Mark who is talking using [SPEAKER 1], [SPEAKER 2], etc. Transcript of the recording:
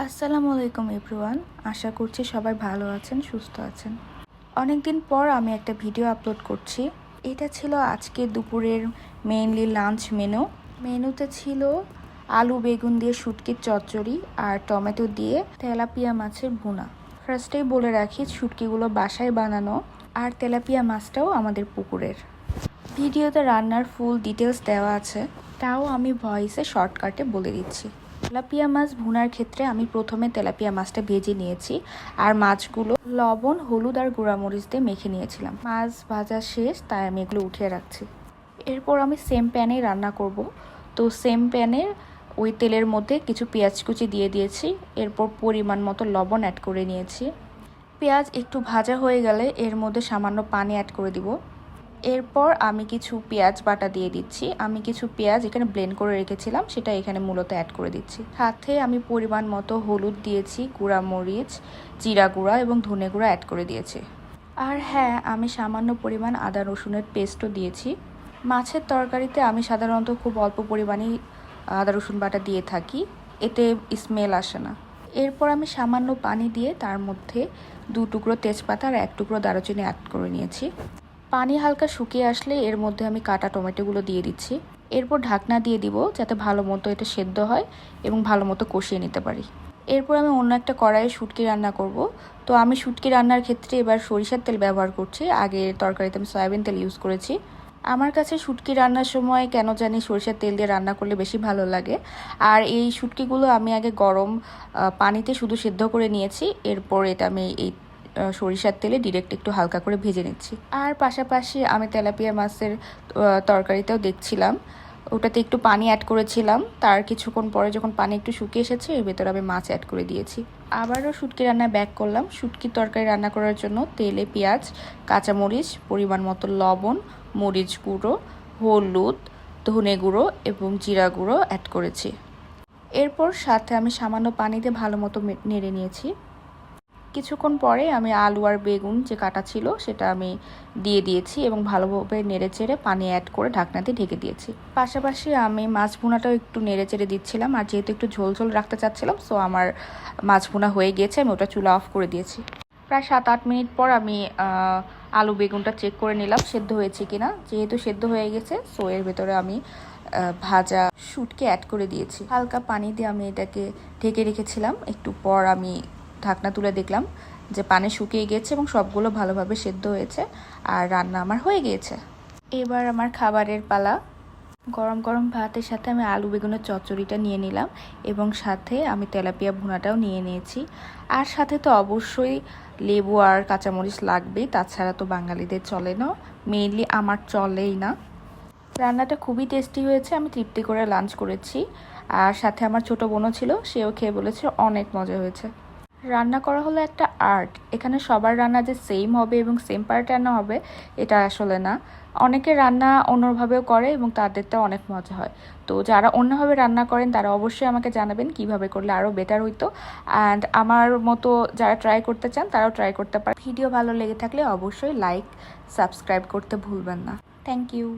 [SPEAKER 1] আসসালামু আলাইকুম, এভরিওয়ান। আশা করছি সবাই ভালো আছেন, সুস্থ আছেন। অনেক দিন পর আমি একটা ভিডিও আপলোড করছি। এটা ছিল আজকে দুপুরের মেইনলি লাঞ্চ মেনু। মেনুতে ছিল আলু বেগুন দিয়ে শুটকির চচ্চড়ি আর টমেটো দিয়ে তেলাপিয়া মাছের ভুনা। ফার্স্টেই বলে রাখি, শুটকিগুলো বাসায় বানানো আর তেলাপিয়া মাছটাও আমাদের পুকুরের। ভিডিওতে রান্নার ফুল ডিটেলস দেওয়া আছে, তাও আমি ভয়েসে শর্টকাটে বলে দিচ্ছি। তেলাপিয়া মাছ ভুনার ক্ষেত্রে আমি প্রথমে তেলাপিয়া মাছটা ভেজে নিয়েছি, আর মাছগুলো লবণ, হলুদ আর গুঁড়ামরিচ দিয়ে মেখে নিয়েছিলাম। মাছ ভাজা শেষ, তাই আমি এগুলো উঠিয়ে রাখছি। এরপর আমি সেম প্যানে রান্না করব। তো সেম প্যানে ওই তেলের মধ্যে কিছু পেঁয়াজ কুচি দিয়ে দিয়েছি, এরপর পরিমাণ মতো লবণ অ্যাড করে নিয়েছি। পেঁয়াজ একটু ভাজা হয়ে গেলে এর মধ্যে সামান্য পানি অ্যাড করে দিব। এরপর আমি কিছু পেঁয়াজ বাটা দিয়ে দিচ্ছি। আমি কিছু পেঁয়াজ এখানে ব্লেন্ড করে রেখেছিলাম, সেটা এখানে মূলত অ্যাড করে দিচ্ছি। সাথে আমি পরিমাণ মতো হলুদ দিয়েছি, গুঁড়া মরিচ, জিরা গুঁড়া এবং ধনে গুঁড়া অ্যাড করে দিয়েছি। আর হ্যাঁ আমি সামান্য পরিমাণ আদা রসুনের পেস্টও দিয়েছি। মাছের তরকারিতে আমি সাধারণত খুব অল্প পরিমাণেই আদা রসুন বাটা দিয়ে থাকি, এতে স্মেল আসে না। এরপর আমি সামান্য পানি দিয়ে তার মধ্যে দু টুকরো তেজপাতা আর এক টুকরো দারুচিনি অ্যাড করে নিয়েছি। পানি হালকা শুকিয়ে আসলে এর মধ্যে আমি কাটা টমেটোগুলো দিয়ে দিচ্ছি। এরপর ঢাকনা দিয়ে দিব যাতে ভালো মতো এটা সেদ্ধ হয় এবং ভালো মতো কষিয়ে নিতে পারি। এরপর আমি অন্য একটা কড়াইয়ে শুটকি রান্না করব। তো আমি শুটকি রান্নার ক্ষেত্রে এবার সরিষার তেল ব্যবহার করছি। আগে তরকারিতে আমি সয়াবিন তেল ইউজ করেছি। আমার কাছে শুটকি রান্নার সময় কেন জানি সরিষার তেল দিয়ে রান্না করলে বেশি ভালো লাগে। আর এই শুটকিগুলো আমি আগে গরম পানিতে শুধু সেদ্ধ করে নিয়েছি। এরপর এটা আমি এই সরিষার তেলে ডিরেক্ট একটু হালকা করে ভেজে নিচ্ছি। আর পাশাপাশি আমি তেলাপিয়া মাছের তরকারিতেও দেখছিলাম। ওটাতে একটু পানি অ্যাড করেছিলাম। তার কিছুক্ষণ পরে যখন পানি একটু শুকিয়ে এসেছে, এর ভেতরে আমি মাছ অ্যাড করে দিয়েছি। আবারও শুটকি রান্নায় ব্যাক করলাম। শুটকির তরকারি রান্না করার জন্য তেলে পেঁয়াজ, কাঁচামরিচ, পরিমাণ মতো লবণ, মরিচ গুঁড়ো, হলুদ, ধনে গুঁড়ো এবং জিরা গুঁড়ো অ্যাড করেছি। এরপর সাথে আমি সামান্য পানিতে ভালো মতো নেড়ে নিয়েছি। কিছুক্ষণ পরে আমি আলু আর বেগুন যে কাটা ছিল সেটা আমি দিয়ে দিয়েছি এবং ভালোভাবে নেড়ে চেড়ে পানি অ্যাড করে ঢাকনাতে ঢেকে দিয়েছি। পাশাপাশি আমি মাছ ভুনাটাও একটু নেড়ে চেড়ে দিচ্ছিলাম আর যেহেতু একটু ঝোল ঝোল রাখতে চাচ্ছিলাম সো আমার মাছ ভুনা হয়ে গিয়েছে, আমি ওটা চুলা অফ করে দিয়েছি। প্রায় সাত আট মিনিট পর আমি আলু বেগুনটা চেক করে নিলাম, সেদ্ধ হয়েছে কিনা। যেহেতু সেদ্ধ হয়ে গেছে সো এর ভেতরে আমি ভাজা শুটকে অ্যাড করে দিয়েছি। হালকা পানি দিয়ে আমি এটাকে ঢেকে রেখেছিলাম। একটু পর আমি ঢাকনা তুলে দেখলাম যে পানি শুকিয়ে গিয়েছে এবং সবগুলো ভালোভাবে সেদ্ধ হয়েছে আর রান্না আমার হয়ে গিয়েছে। এবার আমার খাবারের পালা। গরম গরম ভাতের সাথে আমি আলু বেগুনের চচ্চড়িটা নিয়ে নিলাম এবং সাথে আমি তেলাপিয়া ভুনাটাও নিয়ে নিয়েছি। আর সাথে তো অবশ্যই লেবু আর কাঁচামরিচ লাগবেই, তাছাড়া তো বাঙালিদের চলে না মেইনলি আমার চলেই না। রান্নাটা খুবই টেস্টি হয়েছে, আমি তৃপ্তি করে লাঞ্চ করেছি। আর সাথে আমার ছোট বোনও ছিল, সেও খেয়ে বলেছে অনেক মজা হয়েছে। রান্না করা হলো একটা আর্ট। এখানে সবার রান্না যে সেম হবে এবং সেম রান্না হবে, এটা আসলে না। অনেকে রান্না অন্যভাবেও করে এবং তাদেরটা অনেক মজা হয়। তো যারা অন্যভাবে রান্না করেন, তারা অবশ্যই আমাকে জানাবেন কীভাবে করলে আরও বেটার হইতো। অ্যান্ড আমার মতো যারা ট্রাই করতে চান, তারাও ট্রাই করতে পারে। ভিডিও ভালো লেগে থাকলে অবশ্যই লাইক সাবস্ক্রাইব করতে ভুলবেন না। Thank you